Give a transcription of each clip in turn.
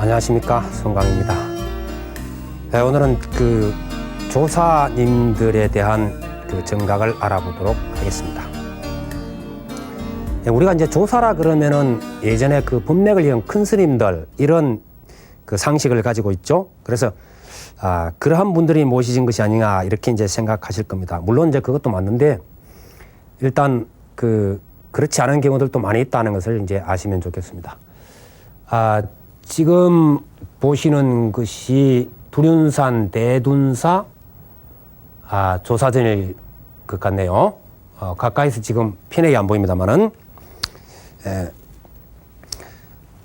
안녕하십니까 송강입니다. 네, 오늘은 그 조사님들에 대한 그 정각을 알아보도록 하겠습니다. 네, 우리가 이제 조사라 그러면은 예전에 그 본맥을 이은 큰 스님들 이런 그 상식을 가지고 있죠. 그래서 아 그러한 분들이 모시진 것이 아니냐 이렇게 이제 생각하실 겁니다. 물론 이제 그것도 맞는데 일단 그 그렇지 않은 경우들도 많이 있다는 것을 이제 아시면 좋겠습니다. 아, 지금 보시는 것이 두륜산 대둔사? 아, 조사전일 것 같네요. 어, 가까이서 지금 편하게 안 보입니다만은. 에,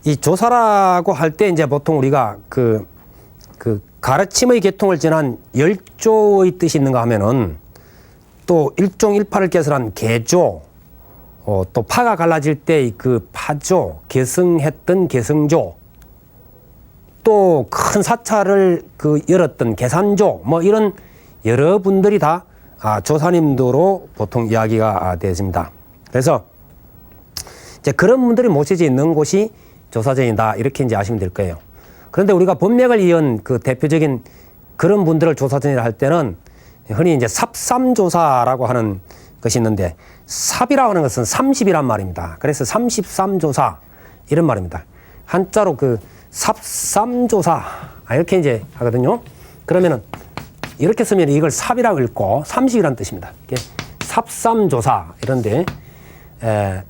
이 조사라고 할 때 이제 보통 우리가 그, 그 가르침의 계통을 지난 열조의 뜻이 있는가 하면은 또 일종 일파를 개설한 개조 어, 또 파가 갈라질 때 그 파조, 계승했던 계승조, 또 큰 사찰을 그 열었던 계산조, 뭐 이런 여러분들이 다 아, 조사님도로 보통 이야기가 아, 되십니다. 그래서 이제 그런 분들이 모셔져 있는 곳이 조사전이다 이렇게 이제 아시면 될 거예요. 그런데 우리가 본맥을 이은 그 대표적인 그런 분들을 조사전이라 할 때는 흔히 이제 삽삼조사라고 하는 것이 있는데 삽이라고 하는 것은 30이란 말입니다. 그래서 33조사 이런 말입니다. 한자로 그 삽삼조사 아, 이렇게 이제 하거든요. 그러면은 이렇게 쓰면 이걸 삽이라고 읽고 30이란 뜻입니다. 삽삼조사 이런데 에,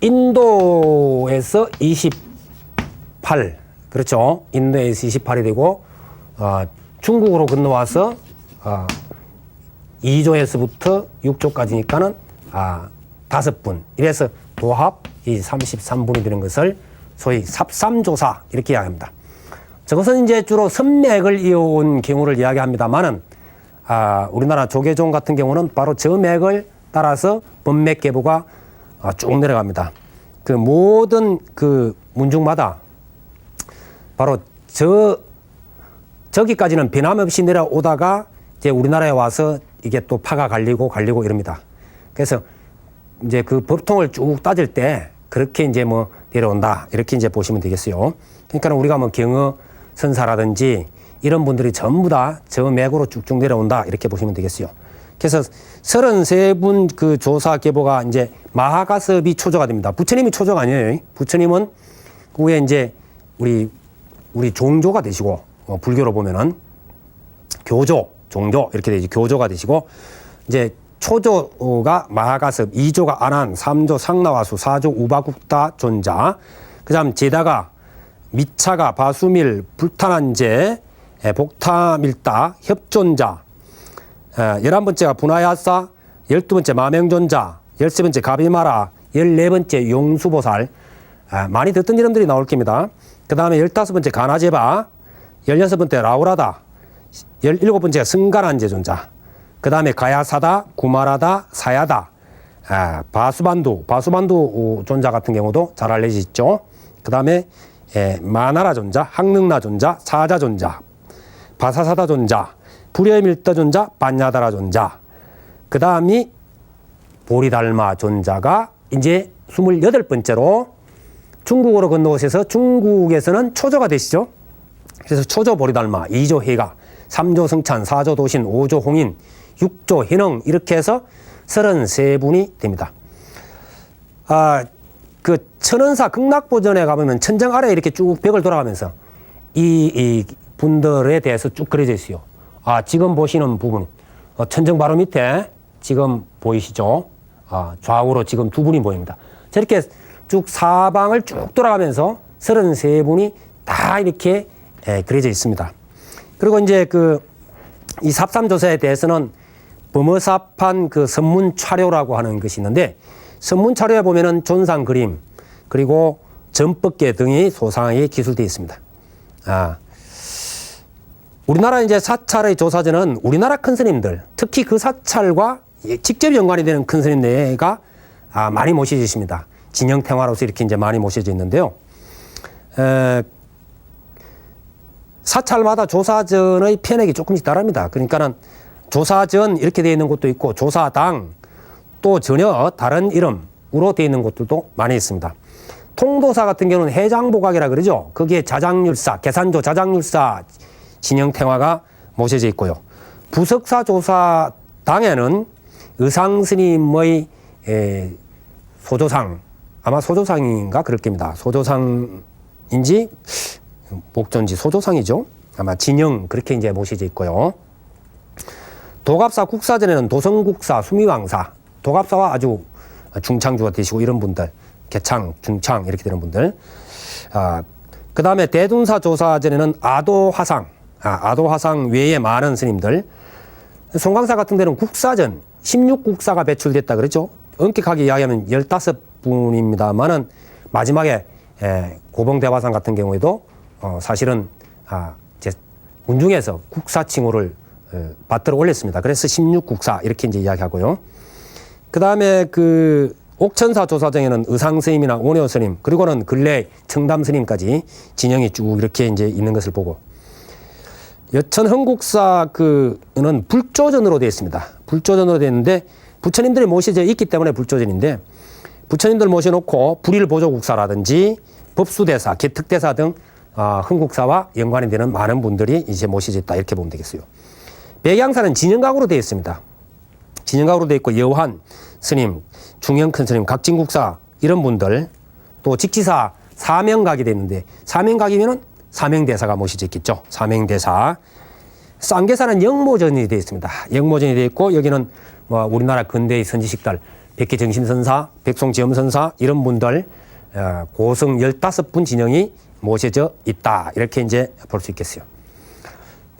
인도에서 28 그렇죠. 인도에서 28이 되고 어, 중국으로 건너와서 어, 2조에서부터 6조까지니까는 아, 다섯 분. 이래서 도합 이 33분이 되는 것을 소위 삽삼조사 이렇게 이야기합니다. 저것은 이제 주로 선맥을 이어온 경우를 이야기합니다만은 아, 우리나라 조계종 같은 경우는 바로 저 맥을 따라서 법맥 계보가 아, 쭉 내려갑니다. 그 모든 그 문중마다 바로 저 저기까지는 변함없이 내려오다가 이제 우리나라에 와서 이게 또 파가 갈리고 갈리고 이럽니다. 그래서 이제 그 법통을 쭉 따질 때 그렇게 이제 뭐 내려온다 이렇게 이제 보시면 되겠어요. 그러니까 우리가 뭐 경어 선사라든지 이런 분들이 전부 다 저 맥으로 쭉쭉 내려온다 이렇게 보시면 되겠어요. 그래서 33분 그 조사 계보가 이제 마하가섭이 초조가 됩니다. 부처님이 초조가 아니에요. 부처님은 그 후에 이제 우리 우리 종조가 되시고 어, 불교로 보면은 교조, 종조 이렇게 되지 교조가 되시고 이제 초조가 마하가섭, 2조가 아난, 3조 상나와수, 4조 우바국다 존자, 그 다음 제다가 미차가 바수밀, 불탄한제, 에, 복타밀다, 협존자, 에, 열한 번째가 분하야사, 열두 번째 마명존자, 열세 번째 가비마라, 열네 번째 용수보살, 아, 많이 듣던 이름들이 나올 겁니다. 그 다음에 열다섯 번째 가나제바, 열여섯 번째 라우라다, 열일곱 번째가 승가란제 존자, 그 다음에 가야사다, 구마라다, 사야다, 아, 바수반두, 바수반두 존자 같은 경우도 잘 알려지죠. 그 다음에 마나라 존자, 항능나 존자, 사자 존자, 바사사다 존자, 불여밀다 존자, 반야다라 존자. 그 다음이 보리달마 존자가 이제 28번째로 중국으로 건너오셔서 중국에서는 초조가 되시죠. 그래서 초조 보리달마, 2조 해가, 3조 성찬, 4조 도신, 5조 홍인, 6조 현흥 이렇게 해서 33분이 됩니다. 아, 그 천원사 극락보전에 가보면 천정 아래 이렇게 쭉 벽을 돌아가면서 이, 이 분들에 대해서 쭉 그려져 있어요. 아, 지금 보시는 부분, 어, 천정 바로 밑에 지금 보이시죠? 아, 좌우로 지금 두 분이 보입니다. 저렇게 쭉 사방을 쭉 돌아가면서 33분이 다 이렇게 예, 그려져 있습니다. 그리고 이제 그 이 삽삼조사에 대해서는 범어사판 그 선문 차료라고 하는 것이 있는데 선문 차료에 보면은 존상 그림 그리고 전법계 등이 소상하게 기술되어 있습니다. 아. 우리나라 이제 사찰의 조사전은 우리나라 큰 스님들, 특히 그 사찰과 직접 연관이 되는 큰 스님네가 아, 많이 모셔지십니다. 진영평화로서 이렇게 이제 많이 모셔져 있는데요. 에, 사찰마다 조사전의 편액이 조금씩 다릅니다. 그러니까는 조사전 이렇게 되어 있는 곳도 있고 조사당 또 전혀 다른 이름으로 되어 있는 곳들도 많이 있습니다. 통도사 같은 경우는 해장보각이라 그러죠. 거기에 자장률사, 계산조 자장률사 진영탱화가 모셔져 있고요. 부석사 조사 당에는 의상스님의 에, 소조상 아마 소조상인가 그럴 겁니다. 소조상인지 목전지 소조상이죠. 아마 진영 그렇게 이제 모셔져 있고요. 도갑사 국사전에는 도성국사, 수미왕사, 도갑사와 아주 중창주가 되시고 이런 분들, 개창, 중창 이렇게 되는 분들. 아, 그 다음에 대둔사 조사전에는 아도화상, 아, 아도화상 외에 많은 스님들. 송강사 같은 데는 국사전, 16국사가 배출됐다 그랬죠. 엄격하게 이야기하면 15분입니다만은 마지막에 에, 고봉대화상 같은 경우에도 어, 사실은 아, 이제 문중에서 국사 칭호를 어, 받들어 올렸습니다. 그래서 16국사 이렇게 이제 이야기하고요. 그 다음에 그 옥천사 조사정에는 의상 스님이나 오네오 스님 그리고는 근래 청담 스님까지 진영이 쭉 이렇게 이제 있는 것을 보고 여천 흥국사 그는 불조전으로 되어 있습니다. 불조전으로 되어 있는데 부처님들이 모셔져 있기 때문에 불조전인데 부처님들 모셔놓고 불일 보조국사라든지 법수대사, 개특대사 등 아, 흥국사와 연관이 되는 많은 분들이 이제 모셔져 있다 이렇게 보면 되겠어요. 백양사는 진영각으로 되어 있습니다. 진영각으로 되어 있고 여환 스님, 중영큰 스님, 각진국사 이런 분들 또 직지사 사명각이 되어 있는데 사명각이면은 사명대사가 모셔져 있겠죠. 사명대사. 쌍계사는 영모전이 되어 있습니다. 영모전이 되어 있고 여기는 뭐 우리나라 근대의 선지식들 백기정심선사, 백송지엄선사 이런 분들 어, 고성 15분 진영이 모셔져 있다. 이렇게 이제 볼 수 있겠어요.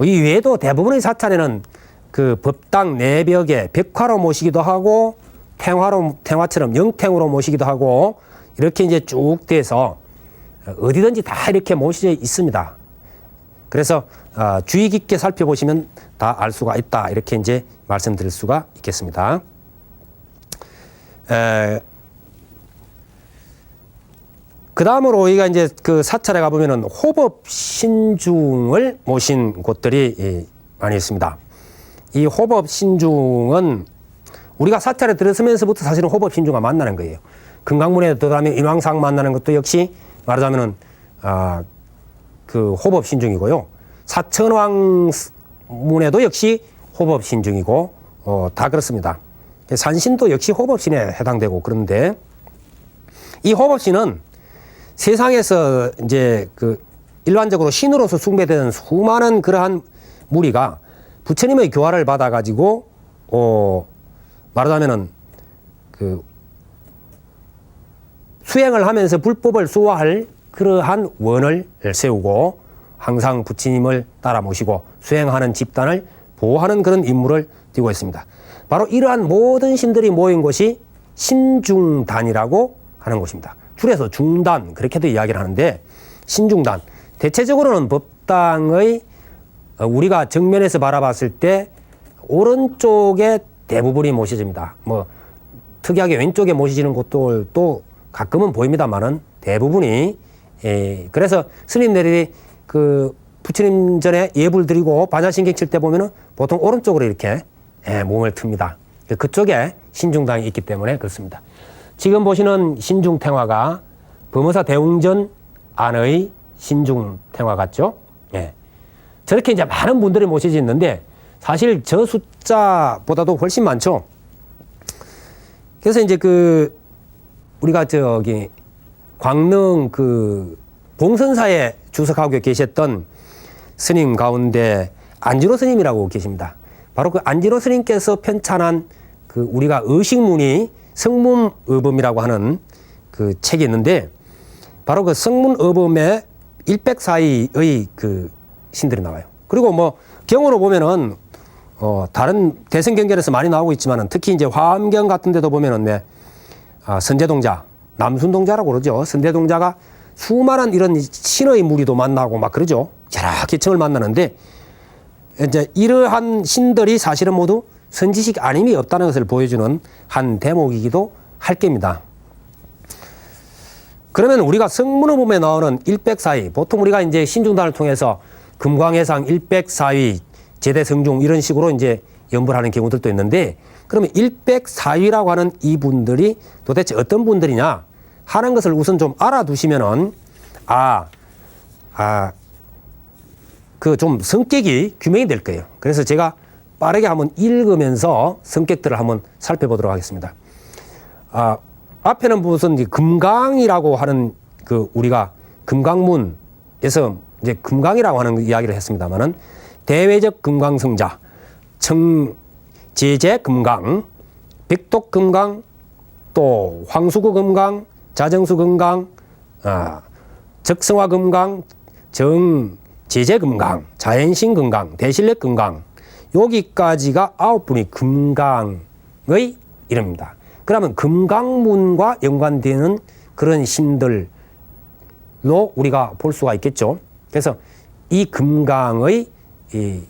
뭐이 외에도 대부분의 사찰에는 그 법당 내벽에 벽화로 모시기도 하고 탱화로 탱화처럼 영탱으로 모시기도 하고 이렇게 이제 쭉 돼서 어디든지 다 이렇게 모셔져 있습니다. 그래서 어, 주의 깊게 살펴보시면 다 알 수가 있다 이렇게 이제 말씀드릴 수가 있겠습니다. 에, 그 다음으로 우리가 이제 그 사찰에 가보면은 호법 신중을 모신 곳들이 이, 많이 있습니다. 이 호법 신중은 우리가 사찰에 들어서면서부터 사실은 호법 신중과 만나는 거예요. 금강문에 들어가면 인왕상 만나는 것도 역시 말하자면은 아, 그 호법 신중이고요. 사천왕 문에도 역시 호법 신중이고 어, 다 그렇습니다. 산신도 역시 호법신에 해당되고 그런데 이 호법신은 세상에서 이제 그 일반적으로 신으로서 숭배되는 수많은 그러한 무리가 부처님의 교화를 받아가지고 어 말하자면은 그 수행을 하면서 불법을 수호할 그러한 원을 세우고 항상 부처님을 따라 모시고 수행하는 집단을 보호하는 그런 임무를 띠고 있습니다. 바로 이러한 모든 신들이 모인 곳이 신중단이라고 하는 곳입니다. 줄여서 중단 그렇게도 이야기를 하는데 신중단 대체적으로는 법당의 어, 우리가 정면에서 바라봤을 때 오른쪽에 대부분이 모셔집니다. 뭐 특이하게 왼쪽에 모시지는 곳들도 가끔은 보입니다만은 대부분이 예, 그래서 스님들이 그 부처님 전에 예불 드리고 반야신경 칠 때 보면은 보통 오른쪽으로 이렇게 예, 몸을 틉니다. 그쪽에 신중당이 있기 때문에 그렇습니다. 지금 보시는 신중탱화가 범어사 대웅전 안의 신중탱화 같죠? 예. 저렇게 이제 많은 분들이 모셔져 있는데 사실 저 숫자보다도 훨씬 많죠. 그래서 이제 그 우리가 저기 광릉 그 봉선사에 주석하고 계셨던 스님 가운데 안지로 스님이라고 계십니다. 바로 그 안지로 스님께서 편찬한 그 우리가 의식문이 성문의범이라고 하는 그 책이 있는데 바로 그 성문의범의 일백사이의 그 신들이 나와요. 그리고 뭐 경으로 보면은 어 다른 대승경전에서 많이 나오고 있지만은 특히 이제 화엄경 같은 데도 보면은 왜 아, 선제동자, 남순동자라고 그러죠. 선제동자가 수많은 이런 신의 무리도 만나고 막 그러죠. 여러 계층을 만나는데 이제 이러한 신들이 사실은 모두 선지식 아님이 없다는 것을 보여주는 한 대목이기도 할 겁니다. 그러면 우리가 성문의범에 나오는 일백사위, 보통 우리가 이제 신중단을 통해서 금광해상 일백사위, 제대성중 이런 식으로 이제 연불 하는 경우들도 있는데 그러면 일백사위라고 하는 이분들이 도대체 어떤 분들이냐? 하는 것을 우선 좀 알아두시면은 아, 아, 그 좀 성격이 규명이 될 거예요. 그래서 제가 빠르게 한번 읽으면서 성격들을 한번 살펴보도록 하겠습니다. 아, 앞에는 무슨 금강이라고 하는 그 우리가 금강문에서 이제 금강이라고 하는 이야기를 했습니다만은 대외적 금강성자, 청, 제재 금강, 백독 금강, 또 황수구 금강, 자정수 금강, 아, 적성화 금강, 정, 제재 금강, 자연신 금강, 대실력 금강, 여기까지가 아홉 분이 금강의 이름입니다. 그러면 금강문과 연관되는 그런 신들로 우리가 볼 수가 있겠죠. 그래서 이 금강의 이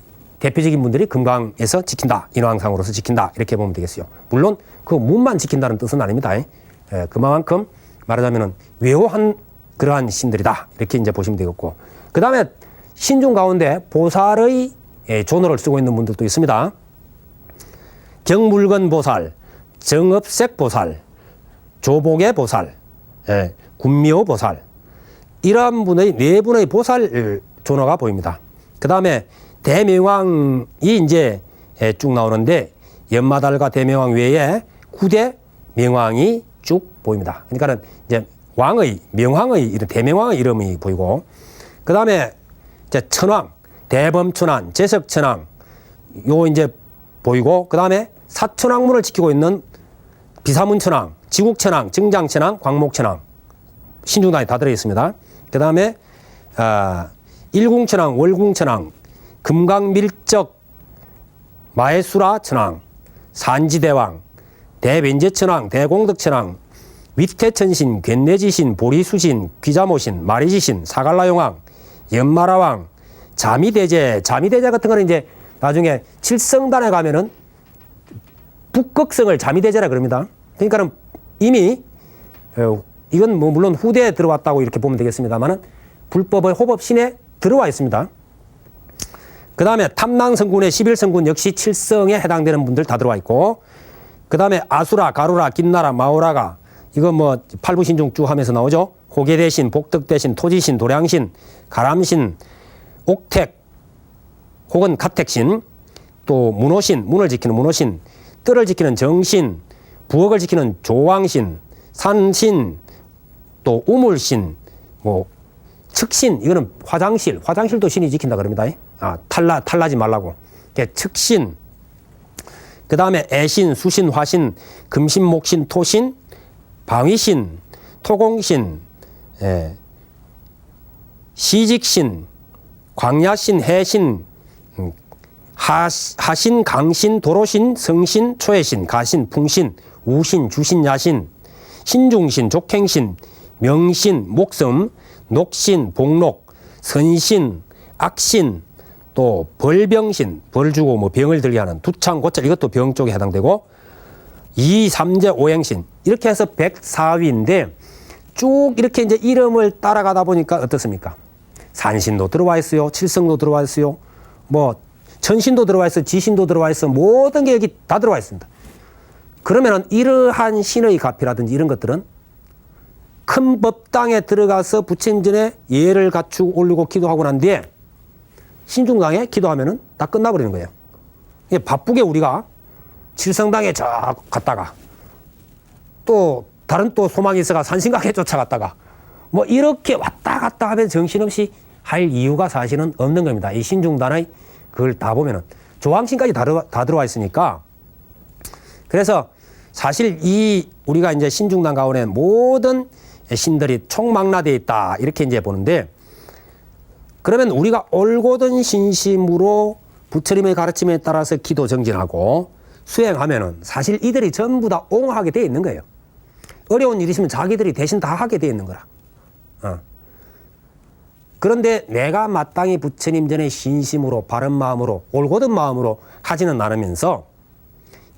대표적인 분들이 금강에서 지킨다. 인왕상으로서 지킨다. 이렇게 보면 되겠어요. 물론 그 문만 지킨다는 뜻은 아닙니다. 예, 그만큼 말하자면은 외호한 그러한 신들이다. 이렇게 이제 보시면 되겠고. 그 다음에 신중 가운데 보살의 예, 존어를 쓰고 있는 분들도 있습니다. 경물건 보살, 정업색 보살, 조복의 보살, 예, 군묘 보살. 이러한 분의 네 분의 보살 존어가 보입니다. 그 다음에 대명왕이 이제 예, 쭉 나오는데 연마달과 대명왕 외에 구대 명왕이 쭉 보입니다. 그러니까는 이제 왕의 명왕의 이름 대명왕의 이름이 보이고 그 다음에 천왕 대범천왕 제석천왕 요 이제 보이고 그 다음에 사천왕문을 지키고 있는 비사문천왕 지국천왕 증장천왕 광목천왕 신중단이 다 들어 있습니다. 그 다음에 아, 일궁천왕 월궁천왕 금강밀적 마해수라 천왕 산지대왕 대변제천왕 대공덕천왕 위태천신 괜내지신 보리수신 귀자모신 마리지신 사갈라용왕 연마라왕 자미대제 자미대제 같은 거는 이제 나중에 칠성단에 가면은 북극성을 자미대제라 그럽니다. 그러니까는 이미 어, 이건 뭐 물론 후대에 들어왔다고 이렇게 보면 되겠습니다만은 불법의 호법신에 들어와 있습니다. 그 다음에 탐낭성군의 11성군 역시 칠성에 해당되는 분들 다 들어와 있고 그 다음에 아수라, 가루라, 김나라, 마오라가 이거 뭐 팔부신중 쭉 하면서 나오죠. 호계대신, 복덕대신, 토지신, 도량신, 가람신, 옥택 혹은 가택신 또 문호신, 문을 지키는 문호신, 뜰을 지키는 정신, 부엌을 지키는 조왕신, 산신, 또 우물신, 뭐 측신 이거는 화장실, 화장실도 신이 지킨다 그럽니다. 아 탈라 탈라지 말라고. 측신. 그 다음에 애신, 수신, 화신, 금신, 목신, 토신, 방위신, 토공신, 예, 시직신, 광야신, 해신, 음, 하, 하신, 강신, 도로신, 성신, 초해신, 가신, 풍신, 우신, 주신, 야신, 신중신, 족행신, 명신, 목섬, 녹신, 복록, 선신, 악신, 또 벌병신, 벌 주고 뭐 병을 들게 하는 두창, 고철 이것도 병 쪽에 해당되고 이, 삼재, 오행신 이렇게 해서 백사위인데 쭉 이렇게 이제 이름을 따라가다 보니까 어떻습니까? 산신도 들어와 있어요. 칠성도 들어와 있어요. 뭐 천신도 들어와 있어, 지신도 들어와 있어. 모든 게 여기 다 들어와 있습니다. 그러면은 이러한 신의 가피라든지 이런 것들은 큰 법당에 들어가서 부처님전에 예를 갖추고 올리고 기도하고 난 뒤에 신중당에 기도하면은 다 끝나버리는 거예요. 바쁘게 우리가 칠성당에 저 갔다가 또 다른 또 소망이 있어가 산신각에 쫓아갔다가 뭐 이렇게 왔다 갔다 하면 정신없이 할 이유가 사실은 없는 겁니다. 이 신중단의 그걸 다 보면은 조항신까지 다, 다 들어와 있으니까 그래서 사실 이 우리가 이제 신중단 가운데 모든 신들이 총망라되어 있다 이렇게 이제 보는데 그러면 우리가 올곧은 신심으로 부처님의 가르침에 따라서 기도 정진하고 수행하면은 사실 이들이 전부 다 옹호하게 되어 있는 거예요. 어려운 일 있으면 자기들이 대신 다 하게 되어 있는 거라. 어. 그런데 내가 마땅히 부처님 전에 신심으로 바른 마음으로 올곧은 마음으로 하지는 않으면서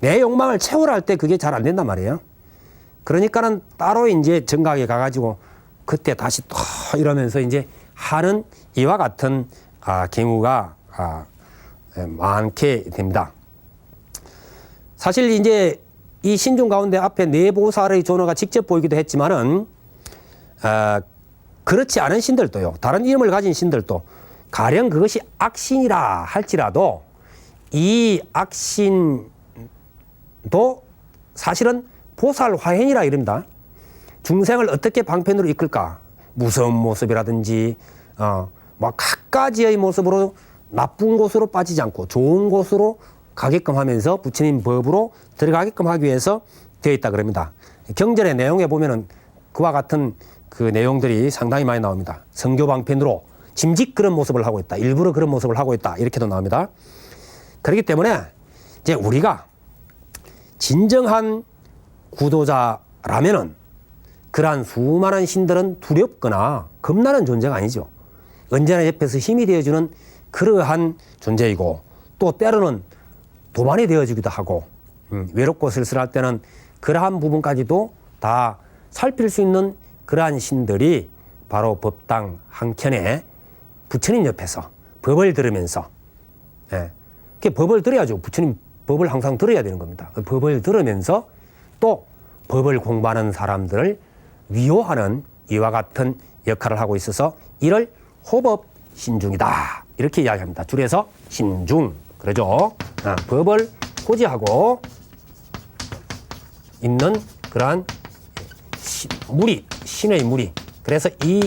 내 욕망을 채우라 할 때 그게 잘 안 된단 말이에요. 그러니까는 따로 이제 정각에 가가지고 그때 다시 또 이러면서 이제 하는 이와 같은 아, 경우가 아, 많게 됩니다. 사실 이제 이 신중 가운데 앞에 네 보살의 존어가 직접 보이기도 했지만은 어, 그렇지 않은 신들도요. 다른 이름을 가진 신들도 가령 그것이 악신이라 할지라도 이 악신도 사실은 보살 화hen이라 이릅니다. 중생을 어떻게 방편으로 이끌까? 무서운 모습이라든지 어, 뭐 각가지의 모습으로 나쁜 곳으로 빠지지 않고 좋은 곳으로 가게끔 하면서 부처님 법으로 들어가게끔 하기 위해서 되어 있다 그럽니다. 경전의 내용에 보면은 그와 같은 그 내용들이 상당히 많이 나옵니다. 성교 방편으로 짐짓 그런 모습을 하고 있다. 일부러 그런 모습을 하고 있다. 이렇게도 나옵니다. 그렇기 때문에 이제 우리가 진정한 구도자라면은 그러한 수많은 신들은 두렵거나 겁나는 존재가 아니죠. 언제나 옆에서 힘이 되어주는 그러한 존재이고 또 때로는 도반이 되어주기도 하고 음, 외롭고 쓸쓸할 때는 그러한 부분까지도 다 살필 수 있는 그러한 신들이 바로 법당 한켠에 부처님 옆에서 법을 들으면서 예. 그 법을 들어야죠. 부처님 법을 항상 들어야 되는 겁니다. 그 법을 들으면서 또 법을 공부하는 사람들을 위호하는 이와 같은 역할을 하고 있어서 이를 호법 신중이다. 이렇게 이야기합니다. 줄여서 신중. 그러죠. 아, 법을 호지하고 있는 그러한 시- 무리, 신의 무리. 그래서 이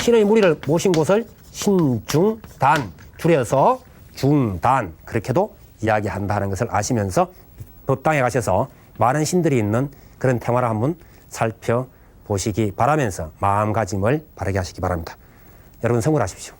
신의 무리를 모신 곳을 신중단, 줄여서 중단, 그렇게도 이야기한다는 것을 아시면서 법당에 가셔서 많은 신들이 있는 그런 테마를 한번 살펴보시기 바라면서 마음가짐을 바르게 하시기 바랍니다. 여러분 성불하십시오.